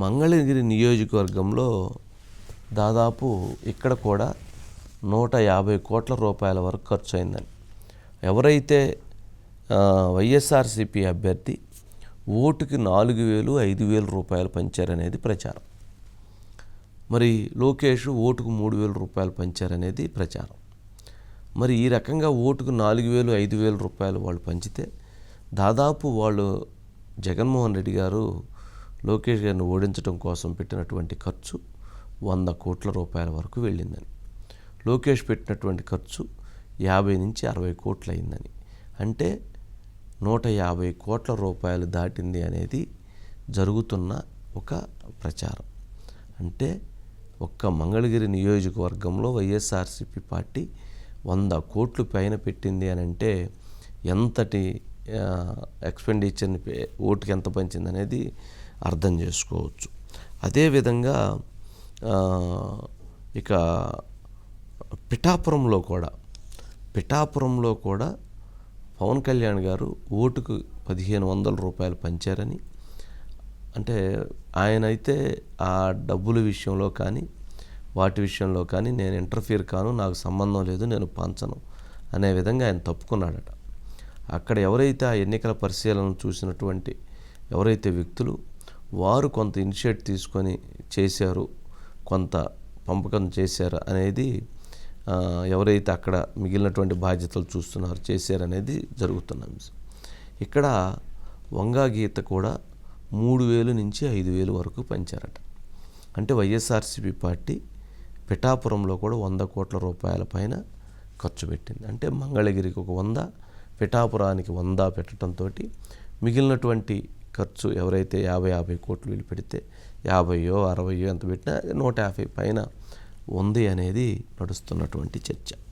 మంగళగిరి నియోజకవర్గంలో దాదాపు ఇక్కడ కూడా నూట యాభై కోట్ల రూపాయల వరకు ఖర్చు అయిందని ఎవరైతే వైఎస్ఆర్సిపి వైఎస్ఆర్సీపీ అభ్యర్థి ఓటుకి నాలుగు వేలు ఐదు వేల రూపాయలు పంచారనేది ప్రచారం. మరి లోకేష్ ఓటుకు మూడు వేల రూపాయలు పంచారనేది ప్రచారం. మరి ఈ రకంగా ఓటుకు నాలుగు వేలు ఐదు వేల రూపాయలు వాళ్ళు పంచితే దాదాపు వాళ్ళు జగన్మోహన్ రెడ్డి గారు లోకేష్ గారిని ఓడించడం కోసం పెట్టినటువంటి ఖర్చు వంద కోట్ల రూపాయల వరకు వెళ్ళిందని. లోకేష్ పెట్టినటువంటి ఖర్చు యాభై నుంచి అరవై కోట్లు అయిందని అంటే నూట యాభై కోట్ల రూపాయలు దాటింది అనేది జరుగుతున్న ఒక ప్రచారం. అంటే ఒక్క మంగళగిరి నియోజకవర్గంలో వైఎస్ఆర్సీపీ పార్టీ వంద కోట్లు పైన పెట్టింది అని అంటే ఎంతటి ఎక్స్పెండిచర్ని ఓటుకి ఎంత పంచింది అనేది అర్థం చేసుకోవచ్చు. అదేవిధంగా ఇక పిఠాపురంలో కూడా పిఠాపురంలో కూడా పవన్ కళ్యాణ్ గారు ఓటుకు పదిహేను వందల రూపాయలు పంచారని అంటే ఆయన అయితే ఆ డబ్బుల విషయంలో కానీ వాటి విషయంలో కానీ నేను ఇంటర్ఫీర్ కాను నాకు సంబంధం లేదు నేను పంచను అనే విధంగా ఆయన తప్పుకున్నాడట. అక్కడ ఎవరైతే ఆ ఎన్నికల పరిశీలన చూసినటువంటి ఎవరైతే వ్యక్తులు వారు కొంత ఇనిషియేట్ తీసుకొని చేశారు కొంత పంపకం చేశారు అనేది ఎవరైతే అక్కడ మిగిలినటువంటి బాధ్యతలు చూస్తున్నారు చేశారనేది జరుగుతున్న. అంశం ఇక్కడ వంగా గీత కూడా మూడు వేలు నుంచి ఐదు వేలు వరకు పంచారట. అంటే వైఎస్ఆర్సీపీ పార్టీ పిఠాపురంలో కూడా వంద కోట్ల రూపాయల పైన ఖర్చు పెట్టింది. అంటే మంగళగిరికి ఒక వంద పిఠాపురానికి వంద పెట్టడంతో మిగిలినటువంటి ఖర్చు ఎవరైతే యాభై యాభై కోట్లు వీళ్ళు పెడితే యాభైయో అరవయో ఎంత పెట్టినా నూట యాభై పైన ఉంది అనేది నడుస్తున్నటువంటి చర్చ.